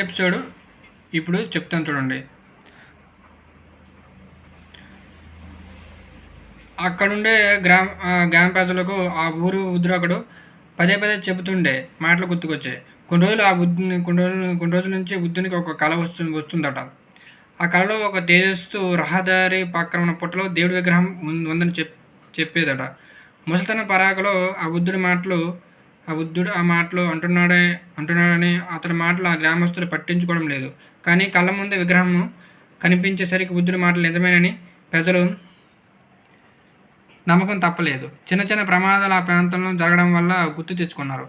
Episode ఇప్పుడు చెప్తాను చూడండి. అక్కడుండే గ్రామ గ్రామ ప్రజలకు ఆ ఊరు ఉద్రకుడు పదే పదే చెబుతుండే మాటలు గుర్తుకొచ్చాయి. కొన్ని రోజులు ఆ బుద్ధుని కొన్ని రోజులు కొన్ని రోజుల నుంచి బుద్ధునికి ఒక కళ వస్తు వస్తుందట. ఆ కళలో ఒక తేజస్సు రహదారి పక్కన ఉన్న పుట్టలో దేవుడి విగ్రహం ఉందని చెప్ చెప్పేదట. ముసలితన పరాకలో ఆ బుద్ధుడి మాటలు ఆ బుద్ధుడు ఆ మాటలు అంటున్నాడే అంటున్నాడని అతని మాటలు ఆ గ్రామస్తులు పట్టించుకోవడం లేదు. కానీ కళ్ళ ముందే విగ్రహం కనిపించేసరికి బుద్ధుడి మాటలు నిజమేనని ప్రజలు నమ్మకం తప్పలేదు. చిన్న చిన్న ప్రమాదాలు ఆ ప్రాంతంలో జరగడం వల్ల గుర్తు తెచ్చుకున్నారు.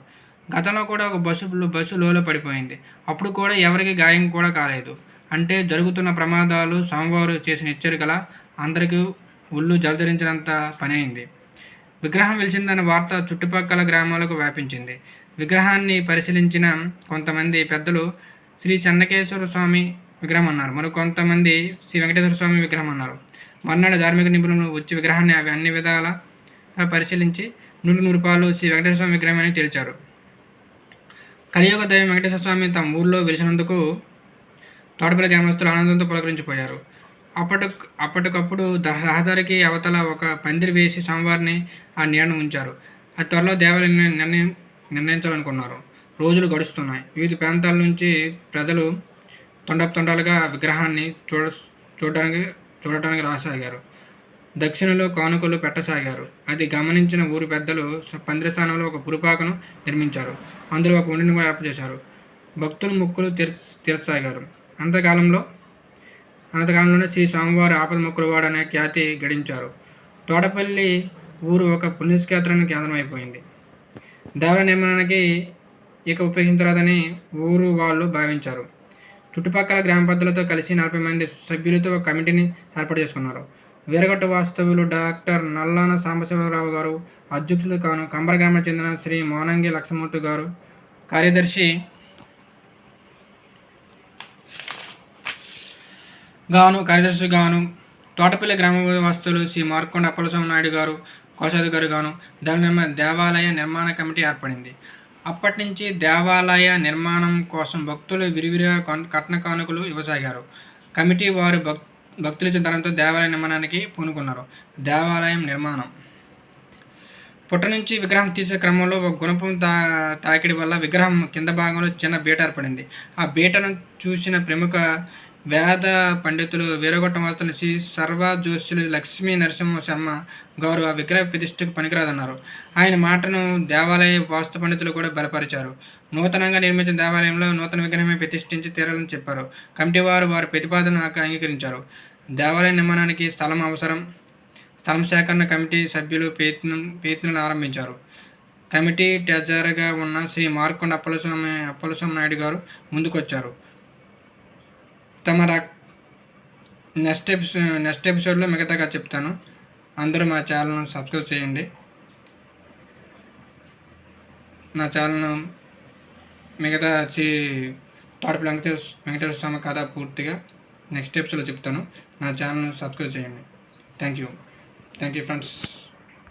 గతంలో కూడా ఒక బస్సు బస్సు లోలో పడిపోయింది. అప్పుడు కూడా ఎవరికి గాయం కూడా కాలేదు. అంటే జరుగుతున్న ప్రమాదాలు సోమవారం చేసిన హెచ్చరికల అందరికీ ఒళ్ళు జలధరించినంత పని అయింది. విగ్రహం వెలిచిందన్న వార్త చుట్టుపక్కల గ్రామాలకు వ్యాపించింది. విగ్రహాన్ని పరిశీలించిన కొంతమంది పెద్దలు శ్రీ చెన్నకేశ్వర స్వామి విగ్రహం అన్నారు. మరి కొంతమంది శ్రీ వెంకటేశ్వర స్వామి విగ్రహం అన్నారు. మర్నాడు ధార్మిక నిపుణులు వచ్చి విగ్రహాన్ని అవి అన్ని విధాల పరిశీలించి నూరు నూరు రూపాయలు శ్రీ వెంకటేశ్వర స్వామి విగ్రహం అని తేల్చారు. కలియుగ దైవం వెంకటేశ్వర స్వామి తమ ఊర్లో వెలిసినందుకు తోటపల్లి గ్రామస్తులు ఆనందంతో పులకరించిపోయారు. అప్పటి అప్పటికప్పుడు రహదారికి అవతల ఒక పందిరి వేసి స్వామివారిని ఆ నీడను ఉంచారు. ఆ త్వరలో దేవాలయం నిర్ణయం నిర్ణయించాలనుకున్నారు. రోజులు గడుస్తున్నాయి. వివిధ ప్రాంతాల నుంచి ప్రజలు తొండపు తొండాలుగా విగ్రహాన్ని చూడ చూడడానికి చూడటానికి రాసాగారు. దక్షిణలో కానుకలు పెట్టసాగారు. అది గమనించిన ఊరి పెద్దలు పందిరి స్థానంలో ఒక పురుపాకను నిర్మించారు. అందులో ఒక ఉండిని కూడా ఏర్పాటు చేశారు. భక్తులు ముక్కులు తెర తీర్చసాగారు. అంతకాలంలో అనంతకాలంలోనే శ్రీ స్వామివారి ఆపద మొక్కులవాడు అనే ఖ్యాతి గడించారు. తోటపల్లి ఊరు ఒక పుణ్యక్షేత్రానికి కేంద్రం అయిపోయింది దేవాలయ నిర్మాణానికి ఇక ఉపయోగించరాదని ఊరు వాళ్ళు భావించారు. చుట్టుపక్కల గ్రామ పెద్దలతో కలిసి నలభై మంది సభ్యులతో ఒక కమిటీని ఏర్పాటు చేసుకున్నారు. వీరగట్ట వాస్తవులు డాక్టర్ నల్లాన సాంబశివరావు గారు అధ్యక్షులు కాను కంబర గ్రామానికి చెందిన శ్రీ మోనంగి లక్ష్మూర్తి గారు కార్యదర్శి గాను కార్యదర్శి గాను తోటపల్లి గ్రామ వాస్తులు శ్రీ మార్కొండ అప్పలస్వామి నాయుడు గారు కోశాధికారి గాను దాని దేవాలయ నిర్మాణ కమిటీ ఏర్పడింది. అప్పటి నుంచి దేవాలయ నిర్మాణం కోసం భక్తులు విరివిరిగా కన్- కట్న కానుకలు ఇవ్వసాగారు. కమిటీ వారు భక్ భక్తులు ఇచ్చిన దేవాలయ నిర్మాణానికి పూనుకున్నారు. దేవాలయం నిర్మాణం. పుట్ట నుంచి విగ్రహం తీసే క్రమంలో ఒక గుణపం తా తాకిడి వల్ల విగ్రహం కింద భాగంలో చిన్న బీట ఏర్పడింది. ఆ బీటను చూసిన ప్రముఖ వేద పండితులు వీరగొట్ట వాస్తులు శ్రీ సర్వ జోష్యులు లక్ష్మీ నరసింహ శర్మ గారు ఆ విగ్రహ ప్రతిష్టకు పనికిరాదన్నారు. ఆయన మాటను దేవాలయ వాస్తు పండితులు కూడా బలపరిచారు. నూతనంగా నిర్మించిన దేవాలయంలో నూతన విగ్రహమే ప్రతిష్ఠించి తీరాలని చెప్పారు. కమిటీ వారు వారి ప్రతిపాదన అంగీకరించారు. దేవాలయ నిర్మాణానికి స్థలం అవసరం. స్థలం సేకరణ కమిటీ సభ్యులు ప్రయత్నం ప్రయత్నాలు ఆరంభించారు. కమిటీ ట్రెజరర్గా ఉన్న శ్రీ మార్కొండ అప్పలస్వామి అప్పలస్వామి నాయుడు గారు ముందుకొచ్చారు. తమ నెక్స్ట్ ఎపిసో నెక్స్ట్ ఎపిసోడ్లో మిగతాగా చెప్తాను. అందరూ మా ఛానల్ను సబ్స్క్రైబ్ చేయండి. నా ఛానల్ను మిగతా శ్రీ తోటపల్లి వెంకటేశ్వర వెంకటేశ్వర స్వామి కథ పూర్తిగా నెక్స్ట్ ఎపిసోడ్లో చెప్తాను. నా ఛానల్ను సబ్స్క్రైబ్ చేయండి. Thank you thank you friends.